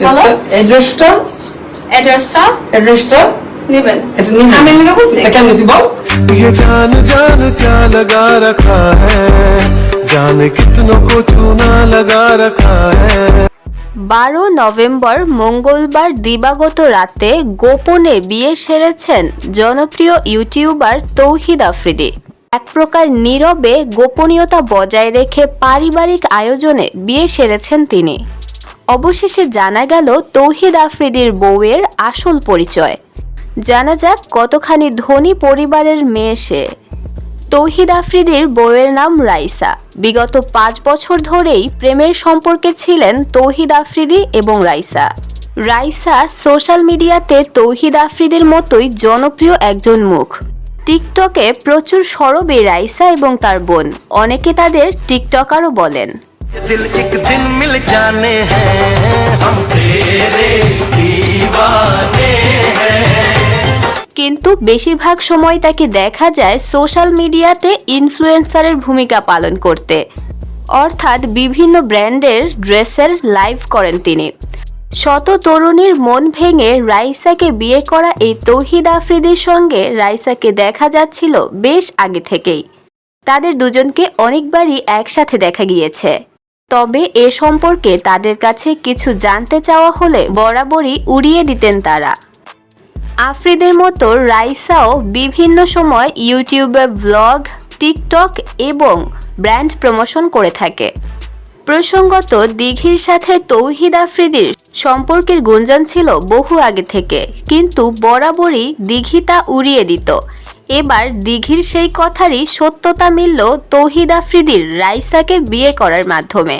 বলো অ্যাড্রেসটা অ্যাড্রেসটা অ্যাড্রেসটা নেবেন এটা নিয়ে আমি নেবে বলছি এটা কেন তুই বল ये जान जान क्या लगा रखा है जान कितनों को चूना लगा रखा है বারো নভেম্বর মঙ্গলবার দিবাগত রাতে গোপনে বিয়ে সেরেছেন জনপ্রিয় ইউটিউবার তৌহিদ আফ্রিদি এক প্রকার নীরবে গোপনীয়তা বজায় রেখে পারিবারিক আয়োজনে বিয়ে সেরেছেন তিনি অবশেষে জানা গেল তৌহিদ আফ্রিদির বউয়ের আসল পরিচয়। জানা যাক কতখানি ধনী পরিবারের মেয়ে সে। তৌহিদ আফ্রিদির বউয়ের নাম রাইসা। বিগত পাঁচ বছর ধরেই প্রেমের সম্পর্কে ছিলেন তৌহিদ আফ্রিদি এবং রাইসা। রাইসা সোশ্যাল মিডিয়াতে তৌহিদ আফ্রিদির মতোই জনপ্রিয় একজন মুখ। টিকটকে প্রচুর সরবে রাইসা এবং তার বোন। অনেকে তাদের টিকটকারও বলেন। दिल एक दिन मिल जाने हैं हम तेरे दीवाने हैं কিন্তু বেশিরভাগ সময় তাকে দেখা যায় সোশ্যাল মিডিয়াতে ইনফ্লুয়েন্সারের ভূমিকা পালন করতে অর্থাৎ বিভিন্ন ব্র্যান্ডের ড্রেসের লাইভ করেন তিনি শত তরুণীর মন ভেঙে রাইসাকে বিয়ে করা এই তৌহিদ আফ্রিদির সঙ্গে রাইসাকে দেখা যাচ্ছিল বেশ আগে থেকেই তাদের দুজনকে অনেকবারই একসাথে দেখা গিয়েছে তবে এ সম্পর্কে তাদের কাছে কিছু জানতে চাওয়া হলে বরাবরই উড়িয়ে দিতেন তারা। আফ্রিদের মতো রাইসাও বিভিন্ন সময় ইউটিউবে ব্লগ, টিকটক এবং ব্র্যান্ড প্রমোশন করে থাকে। প্রসঙ্গত, দিঘির সাথে তৌহিদ আফ্রিদির সম্পর্কের গুঞ্জন ছিল বহু আগে থেকে, কিন্তু বরাবরই দিঘি তা উড়িয়ে দিত। এবার দিঘির সেই কথারই সত্যতা মিলল তৌহিদ আফ্রিদির রাইসাকে বিয়ে করার মাধ্যমে।